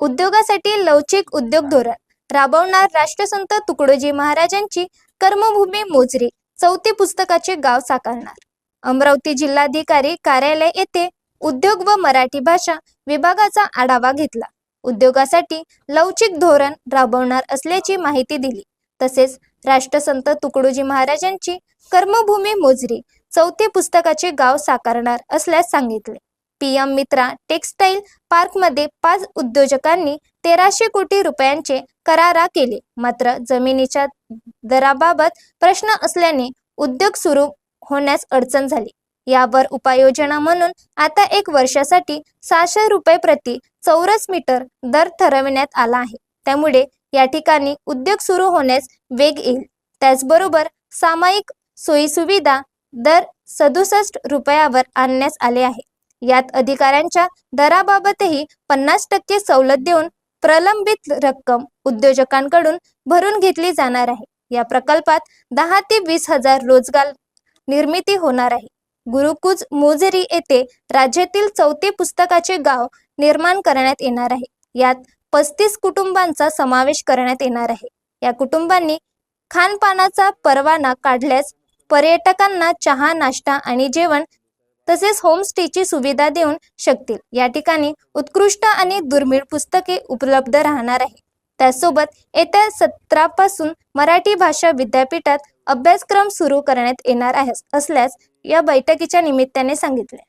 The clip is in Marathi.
उद्योगासाठी लवचिक उद्योग धोरण. राबवणार राष्ट्रसंत तुकडोजी महाराजांची कर्मभूमी मोजरी. चौथी पुस्तकाचे गाव साकारणार. अमरावती जिल्हाधिकारी कार्यालय येथे उद्योग व मराठी भाषा विभागाचा आढावा घेतला. उद्योगासाठी लवचिक धोरण राबवणार असल्याची माहिती दिली. तसेच राष्ट्रसंत तुकडोजी महाराजांची कर्मभूमी मोजरी चौथी पुस्तकाचे गाव साकारणार असल्यास सांगितले. पीएम मित्रा टेक्सटाईल पार्कमध्ये पाच उद्योजकांनी तेराशे कोटी रुपयांचे करारा केले. मात्र जमिनीच्या दराबाबत प्रश्न असल्याने उद्योग सुरू होण्यास अडचण झाली. यावर उपाययोजना म्हणून आता एक वर्षासाठी सहाशे रुपये प्रति चौरस मीटर दर ठरविण्यात आला आहे. त्यामुळे या ठिकाणी उद्योग सुरू होण्यास वेग येईल. त्याचबरोबर सामायिक सोयीसुविधा दर सदुसष्ट रुपयावर आणण्यास आले आहे. यात अधिकाऱ्यांच्या दराबाबतही पन्नास टक्के सवलत देऊन प्रलंबित रक्कम उद्योजकांकडून भरून घेतली जाणार आहे. या प्रकल्पात दहा ते वीस हजार रोजगार निर्मिती होणार आहे. गुरुकुज मोझरी येथे राज्यातील चौथे पुस्तकाचे गाव निर्माण करण्यात येणार आहे. यात पस्तीस कुटुंबांचा समावेश करण्यात येणार आहे. या कुटुंबांनी खानपानाचा परवाना काढल्यास पर्यटकांना चहा नाश्ता आणि जेवण तसेच होमस्टेची सुविधा देऊन शकतील. या ठिकाणी उत्कृष्ट आणि दुर्मिळ पुस्तके उपलब्ध राहणार आहे त्यासोबत येत्या सत्रापासून मराठी भाषा विद्यापीठात अभ्यासक्रम सुरू करण्यात येणार आहे असल्यास या बैठकीच्या निमित्ताने सांगितले.